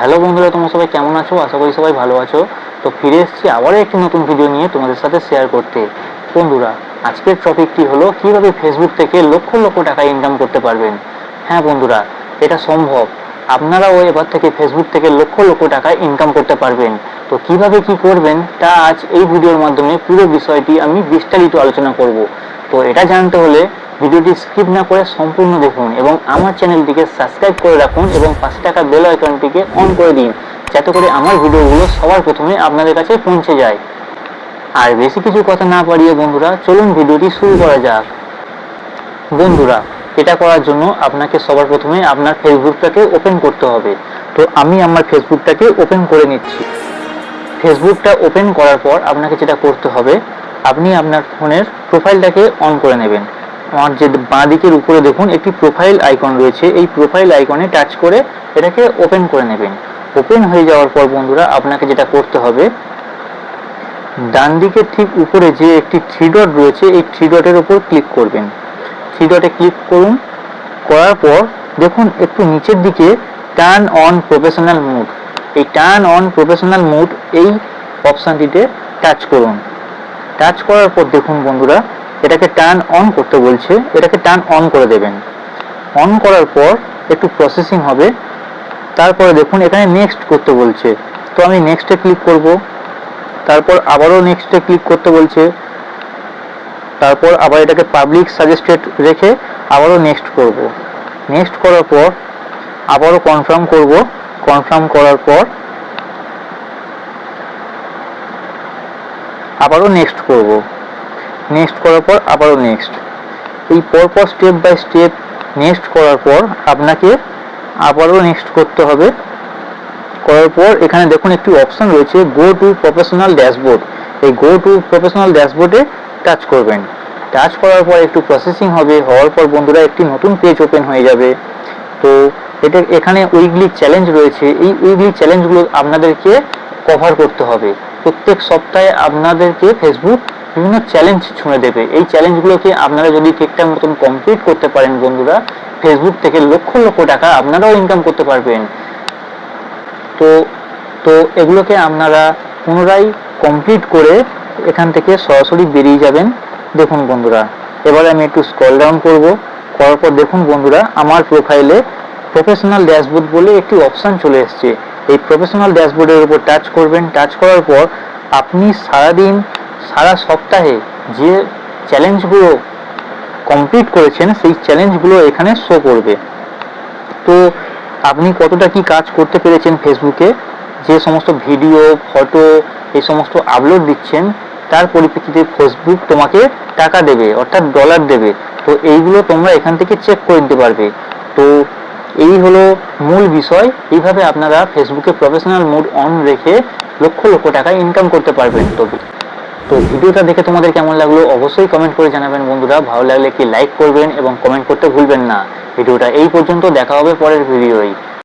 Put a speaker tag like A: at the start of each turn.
A: Hello বন্ধুরা, তোমরা সবাই কেমন আছো? আশা করি সবাই ভালো আছো। তো ফিরে এসেছি আবারও একটি নতুন ভিডিও নিয়ে তোমাদের সাথে শেয়ার করতে। বন্ধুরা, আজকের টপিকটি হলো কীভাবে ফেসবুক থেকে লক্ষ লক্ষ টাকা ইনকাম করতে পারবেন? হ্যাঁ বন্ধুরা, এটা সম্ভব। আপনারাও এবার থেকে ফেসবুক থেকে লক্ষ লক্ষ টাকা ইনকাম করতে পারবেন। তো কীভাবে কি করবেন? তা আজ এই ভিডিওর মাধ্যমে পুরো বিষয়টি আমি বিস্তারিত আলোচনা করব। তো এটা জানতে হলে ভিডিওটি স্কিপ না করে সম্পূর্ণ দেখুন এবং আমার চ্যানেলটিকে সাবস্ক্রাইব করে রাখুন এবং পাশে টাকা বেল আইকনটিকে অন করে দিন, যাতে করে আমার ভিডিওগুলো সবার প্রথমে আপনাদের কাছে পৌঁছে যায়। আর বেশি কিছু কথা না পারিয়ে বন্ধুরা, চলুন ভিডিওটি শুরু করা যাক। বন্ধুরা, এটা করার জন্য আপনাকে সবার প্রথমে আপনার ফেসবুকটাকে ওপেন করতে হবে। তো আমি আমার ফেসবুকটাকে ওপেন করে নিচ্ছি। ফেসবুকটা ওপেন করার পর আপনাকে যেটা করতে হবে, আপনি আপনার ফোনের প্রোফাইলটাকে অন করে নেবেন। আমার যে বাঁ দিকের উপরে দেখুন, একটি প্রোফাইল আইকন রয়েছে। এই প্রোফাইল আইকনে টাচ করে এটাকে ওপেন করে নেবেন। ওপেন হয়ে যাওয়ার পর বন্ধুরা, আপনাকে যেটা করতে হবে, ডান দিকের ঠিক উপরে যে একটি থ্রি ডট রয়েছে, এই থ্রি ডটের উপর ক্লিক করবেন। থ্রি ডটে ক্লিক করুন, করার পর দেখুন, একটু নিচের দিকে টার্ন অন প্রফেশনাল মুড এই টার্ন অন প্রফেশনাল মুড এই অপশানটিতে টাচ করুন। টাচ করার পর দেখুন বন্ধুরা এটাকে টার্ন অন করতে বলছে, এটাকে টার্ন অন করে দেবেন। অন করার পর একটু প্রসেসিং হবে। তারপরে দেখুন, এখানে নেক্সট করতে বলছে। তো আমি নেক্সটে ক্লিক করব। তারপর আবারও নেক্সটে ক্লিক করতে বলছে। তারপর আবার এটাকে পাবলিক সাজেস্টেড রেখে আবারও নেক্সট করব। নেক্সট করার পর আবারও কনফার্ম করব। কনফার্ম করার পর আবারও নেক্সট করব। নেক্সট করার পর আবারও নেক্সট এই পরপর স্টেপ বাই স্টেপ নেক্সট করার পর আপনাকে আবারও নেক্সট করতে হবে। করার পর এখানে দেখুন একটি অপশন রয়েছে গো টু প্রফেশনাল ড্যাশবোর্ড এই গো টু প্রফেশনাল ড্যাশবোর্ডে টাচ করবেন। টাচ করার পর একটু প্রসেসিং হবে, হওয়ার পর বন্ধুরা একটি নতুন পেজ ওপেন হয়ে যাবে। তো এটা এখানে উইকলি চ্যালেঞ্জ রয়েছে, এই উইকলি চ্যালেঞ্জগুলো আপনাদেরকে কভার করতে হবে। প্রত্যেক সপ্তাহে আপনাদেরকে ফেসবুক বিভিন্ন চ্যালেঞ্জ ছুঁড়ে দেবে। এই চ্যালেঞ্জগুলোকে আপনারা যদি ঠিকঠাক মতন কমপ্লিট করতে পারেন বন্ধুরা ফেসবুক থেকে লক্ষ লক্ষ টাকা আপনারাও ইনকাম করতে পারবেন। তো তো এগুলোকে আপনারা পুনরায় কমপ্লিট করে এখান থেকে সরাসরি বেরিয়ে যাবেন। দেখুন বন্ধুরা, এবারে আমি একটু স্ক্রল ডাউন করব। করার পর দেখুন বন্ধুরা, আমার প্রোফাইলে প্রফেশনাল ড্যাশবোর্ড বলে একটি অপশান চলে এসেছে। এই প্রফেশনাল ড্যাশবোর্ডের উপর টাচ করবেন। টাচ করার পর আপনি সারাদিন সারা সপ্তাহে যে চ্যালেঞ্জগুলো কমপ্লিট করেছেন, সেই চ্যালেঞ্জগুলো এখানে শো করবে। তো আপনি কতটা কি কাজ করতে পেরেছেন ফেসবুকে যে সমস্ত ভিডিও ফটো এই সমস্ত আপলোড দিচ্ছেন, তার পরিপ্রেক্ষিতে ফেসবুক তোমাকে টাকা দেবে, অর্থাৎ ডলার দেবে। তো এইগুলো তোমরা এখান থেকে চেক করে নিতে পারবে। তো এই হলো মূল বিষয়। এইভাবে আপনারা ফেসবুকে প্রফেশনাল মোড অন রেখে লক্ষ লক্ষ টাকা ইনকাম করতে পারবেন। তো তো ভিডিওটা দেখে তোমাদের কেমন লাগল অবশ্যই কমেন্ট করে জানাবেন বন্ধুরা। ভালো লাগলে কি লাইক করবেন এবং কমেন্ট করতে ভুলবেন না। ভিডিওটা এই পর্যন্ত, দেখা হবে পরের ভিডিওয়।